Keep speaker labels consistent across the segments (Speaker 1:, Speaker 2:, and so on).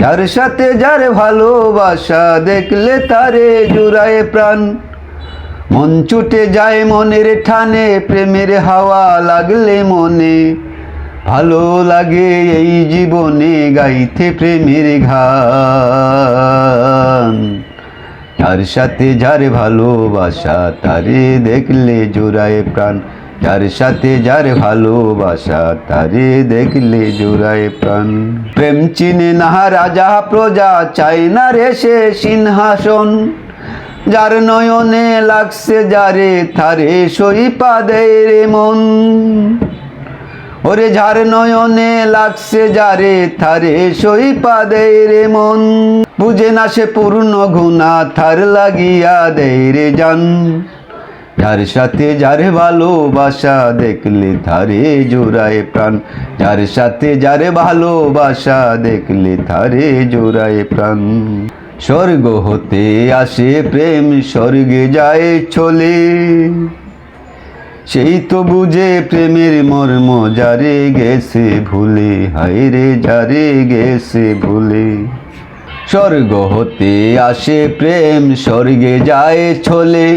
Speaker 1: যার সাথে যার ভালোবাসা দেখলে তারে জুড়ায় প্রাণ। মন ছুটে যায় মনের ঠানে, প্রেমের হাওয়া লাগলে মনে। ভালো লাগে এই জীবনে গাইতে প্রেমের গান তার সাথে যার ভালোবাসা তারে দেখলে জোড়ায় প্রাণ। যার সাথে যার ভালোবাসা, তারে দেখলে জোড়ায় প্রাণ। প্রেম চিনে না রাজা, প্রজা চাই না রে সে সিংহাসন। যার নয়নে লাগছে যারে থারে সই পাদে রে মন। ওরে ঝার নয়নে লাগছে যারে থারে সই পাদে রে মন। বুঝে না সে পূর্ণ গুণা থার লাগিয়া দেয় রে জান। যার সাথে যার ভালোবাসা দেখলে ধারে জোড়ায় প্রাণ। যার সাথে যার ভালোবাসা দেখলে ধারে জোড়ায় প্রাণ। স্বর্গ হতে আসে প্রেম, স্বর্গে যায় চলে। সেই তো বুঝে প্রেমের মর্ম যারে গেছে ভুলে। হায় রে, যারে গেছে ভুলে। স্বর্গ হতে আসে প্রেম, স্বর্গে যায় ছলে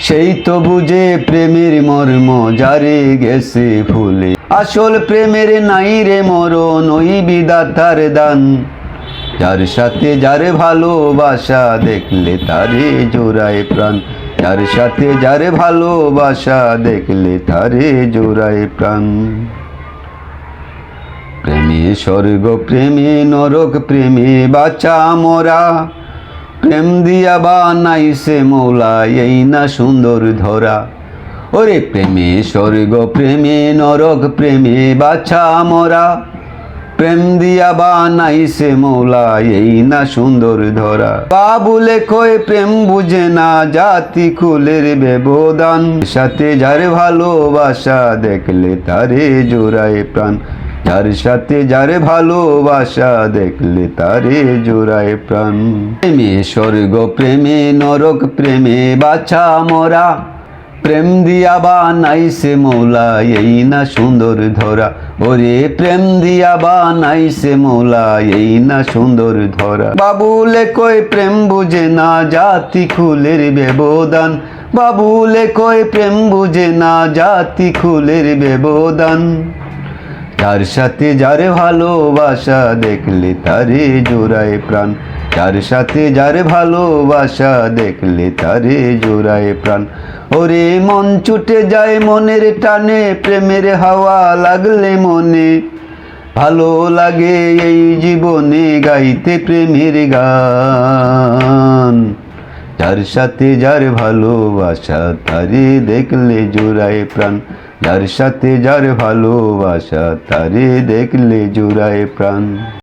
Speaker 1: সেই তো বুঝে প্রেমের মর্ম যারে গেছে ভুলে আসল প্রেমের নাই রে মরণ, ওই বিদাতার দান। যার সাথে যার ভালোবাসা দেখলে তারে জোড়ায় প্রাণ। যার সাথে যার ভালোবাসা দেখলে তারে জোড়ায় প্রাণ। প্রেমে স্বর্গ প্রেমে নরক প্রেমে বাঁচা মরা। প্রেম দিয়া বানাইছে মৌলা, এই না সুন্দর ধরা। ওরে প্রেমে স্বর্গ, প্রেমে নরক, প্রেমে বাছা মরা। প্রেম দিয়া বানাইছে মৌলা, এই না সুন্দর ধরা। বাবুলে কই প্রেম বুঝে না, জাতি কুলের ব্যবধান। সাথে যার ভালোবাসা, দেখলে তারে জোড়ায় প্রাণ। যার সাথে যার ভালোবাসা দেখলে তারে জোড়ায় প্রাণ। প্রেমে স্বর্গ প্রেমে নরক প্রেমে বাছা মরা। প্রেম দিয়া বানাইছে মৌলা, এই না সুন্দর ধরা। ওরে, প্রেম দিয়া বানাইছে মৌলা, এই না সুন্দর ধরা। বাবুলে কই প্রেম বুঝে না জাতি খুলের ব্যবধান। বাবুলে কই প্রেম বুঝে না জাতি খুলের ব্যবধান। যার সাথে যার ভালোবাসা, দেখলে তারে জোড়ায় প্রাণ। যার সাথে যার ভালোবাসা, দেখলে তারে জোড়ায় প্রাণ। ওরে মন ছুটে যায় মনের টানে, প্রেমের হাওয়া লাগলে মনে। ভালো লাগে এই জীবনে গাইতে প্রেমের গান। যার সাথে যার ভালোবাসা তারে দেখলে জোড়ায় প্রাণ যার সাথে যার ভালোবাসা তারে দেখলে জোড়ায় প্রাণ